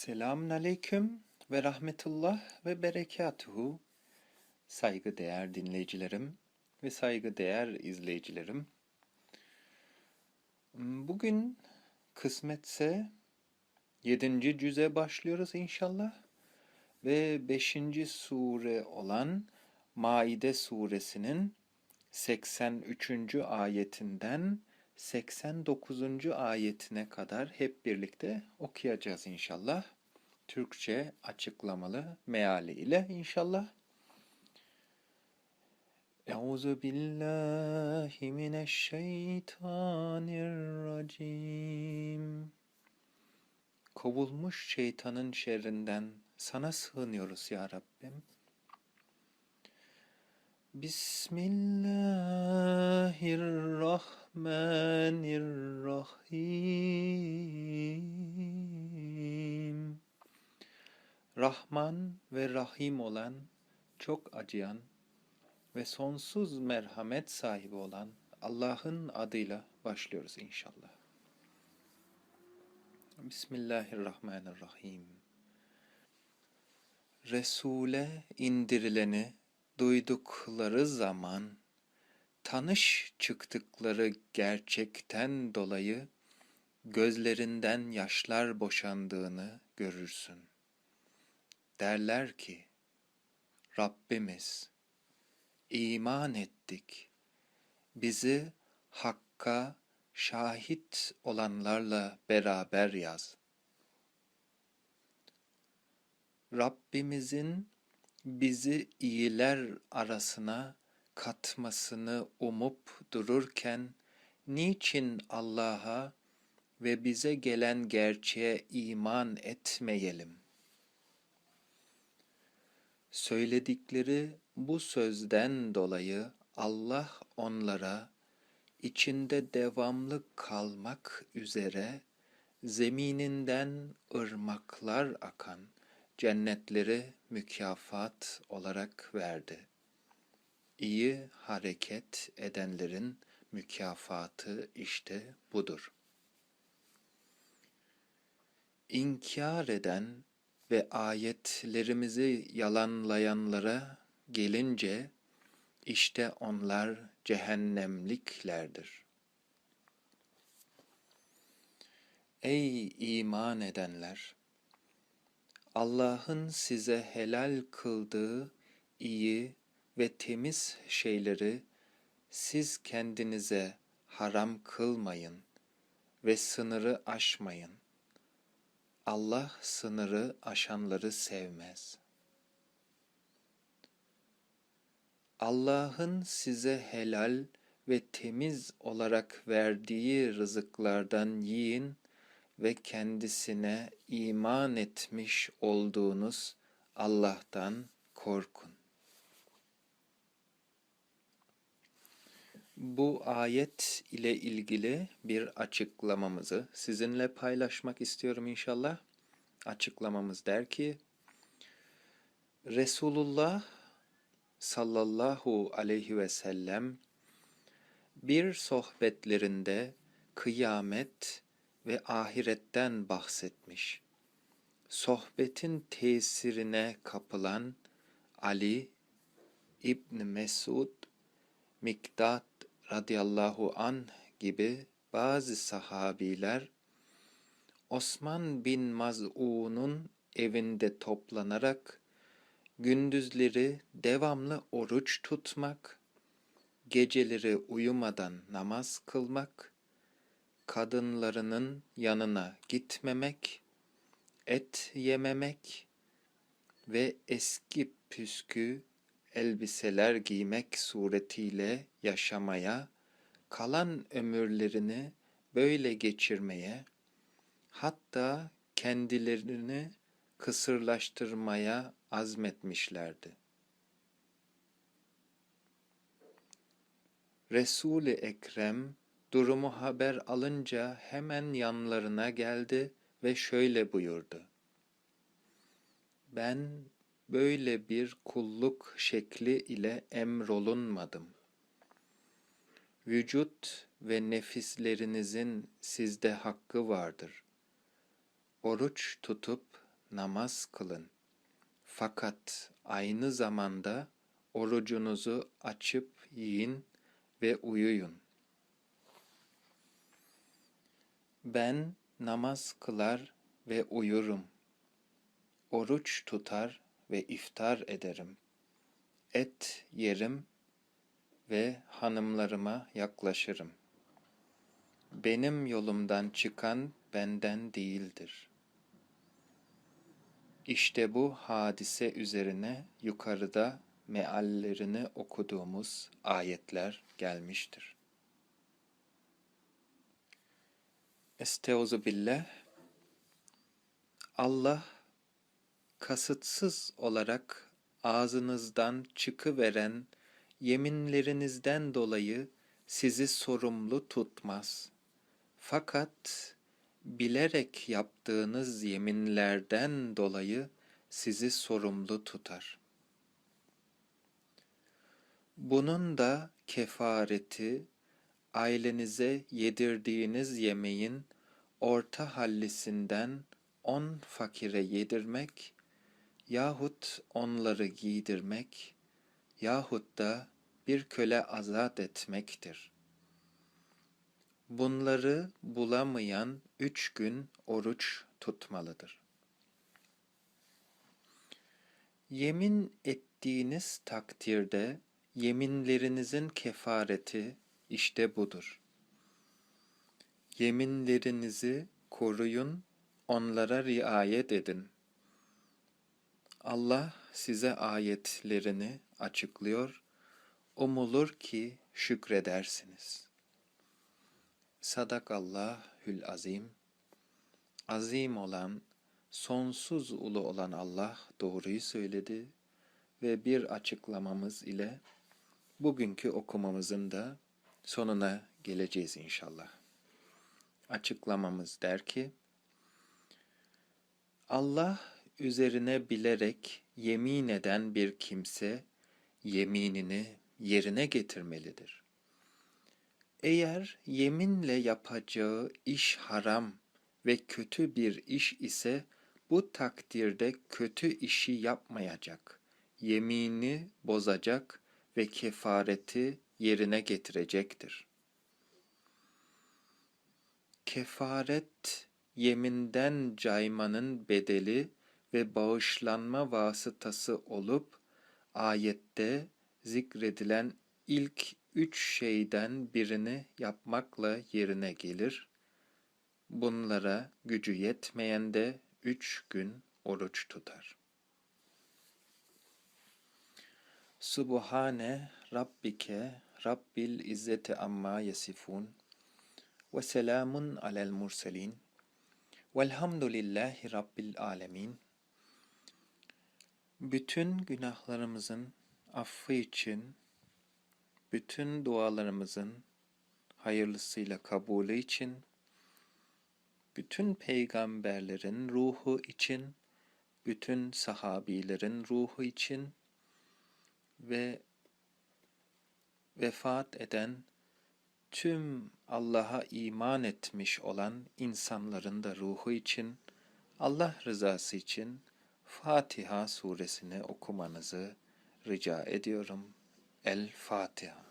Selamun aleyküm ve rahmetullah ve berekatuhu. Saygıdeğer dinleyicilerim ve saygıdeğer izleyicilerim. Bugün kısmetse 7. cüze başlıyoruz inşallah. Ve 5. sure olan Maide suresinin 83. ayetinden 89. ayetine kadar hep birlikte okuyacağız inşallah. Türkçe açıklamalı meali ile inşallah. Euzu billahi mineşşeytanirracim. Kovulmuş şeytanın şerrinden sana sığınıyoruz ya Rabbim. Bismillahirrahmanirrahim. Rahman ve Rahim olan, çok acıyan ve sonsuz merhamet sahibi olan Allah'ın adıyla başlıyoruz inşallah. Bismillahirrahmanirrahim. Resul'e indirileni duydukları zaman tanış çıktıkları gerçekten dolayı gözlerinden yaşlar boşandığını görürsün. Derler ki, Rabbimiz, iman ettik. Bizi Hakk'a şahit olanlarla beraber yaz. Rabbimizin bizi iyiler arasına katmasını umup dururken niçin Allah'a ve bize gelen gerçeğe iman etmeyelim? Söyledikleri bu sözden dolayı Allah onlara içinde devamlı kalmak üzere zemininden ırmaklar akan cennetleri mükafat olarak verdi. İyi hareket edenlerin mükafatı işte budur. İnkar eden ve ayetlerimizi yalanlayanlara gelince işte onlar cehennemliklerdir. Ey iman edenler! Allah'ın size helal kıldığı iyi ve temiz şeyleri siz kendinize haram kılmayın ve sınırı aşmayın. Allah sınırı aşanları sevmez. Allah'ın size helal ve temiz olarak verdiği rızıklardan yiyin ve kendisine iman etmiş olduğunuz Allah'tan korkun. Bu ayet ile ilgili bir açıklamamızı sizinle paylaşmak istiyorum inşallah. Açıklamamız der ki, Resulullah sallallahu aleyhi ve sellem bir sohbetlerinde kıyamet ve ahiretten bahsetmiş. Sohbetin tesirine kapılan Ali İbn Mesud, Miktat radıyallahu an gibi bazı sahabiler Osman bin Maz'un'un evinde toplanarak gündüzleri devamlı oruç tutmak, geceleri uyumadan namaz kılmak, kadınlarının yanına gitmemek, et yememek ve eski püskü elbiseler giymek suretiyle yaşamaya, kalan ömürlerini böyle geçirmeye, hatta kendilerini kısırlaştırmaya azmetmişlerdi. Resul-i Ekrem durumu haber alınca hemen yanlarına geldi ve şöyle buyurdu. Ben böyle bir kulluk şekli ile emrolunmadım. Vücut ve nefislerinizin sizde hakkı vardır. Oruç tutup namaz kılın. Fakat aynı zamanda orucunuzu açıp yiyin ve uyuyun. Ben namaz kılar ve uyurum. Oruç tutar ve iftar ederim. Et yerim ve hanımlarıma yaklaşırım. Benim yolumdan çıkan benden değildir. İşte bu hadise üzerine yukarıda meallerini okuduğumuz ayetler gelmiştir. Estaizu billah Allah kasıtsız olarak ağzınızdan çıkıveren yeminlerinizden dolayı sizi sorumlu tutmaz. Fakat bilerek yaptığınız yeminlerden dolayı sizi sorumlu tutar. Bunun da kefareti ailenize yedirdiğiniz yemeğin orta hallisinden on fakire yedirmek yahut onları giydirmek yahut da bir köle azat etmektir. Bunları bulamayan üç gün oruç tutmalıdır. Yemin ettiğiniz takdirde yeminlerinizin kefareti işte budur. Yeminlerinizi koruyun, onlara riayet edin. Allah size ayetlerini açıklıyor, umulur ki şükredersiniz. Sadakallahül azim, azim olan, sonsuz ulu olan Allah doğruyu söyledi ve bir açıklamamız ile bugünkü okumamızın da sonuna geleceğiz inşallah. Açıklamamız der ki, Allah üzerine bilerek yemin eden bir kimse yeminini yerine getirmelidir. Eğer yeminle yapacağı iş haram ve kötü bir iş ise bu takdirde kötü işi yapmayacak, yemini bozacak ve kefareti yerine getirecektir. Kefaret, yeminden caymanın bedeli ve bağışlanma vasıtası olup, ayette zikredilen ilk üç şeyden birini yapmakla yerine gelir. Bunlara gücü yetmeyen de üç gün oruç tutar. Subhane Rabbike Rabbil İzzeti Amma Yasifun ve selamun alel murselin velhamdülillahi Rabbil Alemin Bütün günahlarımızın affı için, bütün dualarımızın hayırlısıyla kabulü için, bütün peygamberlerin ruhu için, bütün sahabilerin ruhu için ve vefat eden tüm Allah'a iman etmiş olan insanların da ruhu için, Allah rızası için Fatiha suresini okumanızı rica ediyorum. El Fatiha.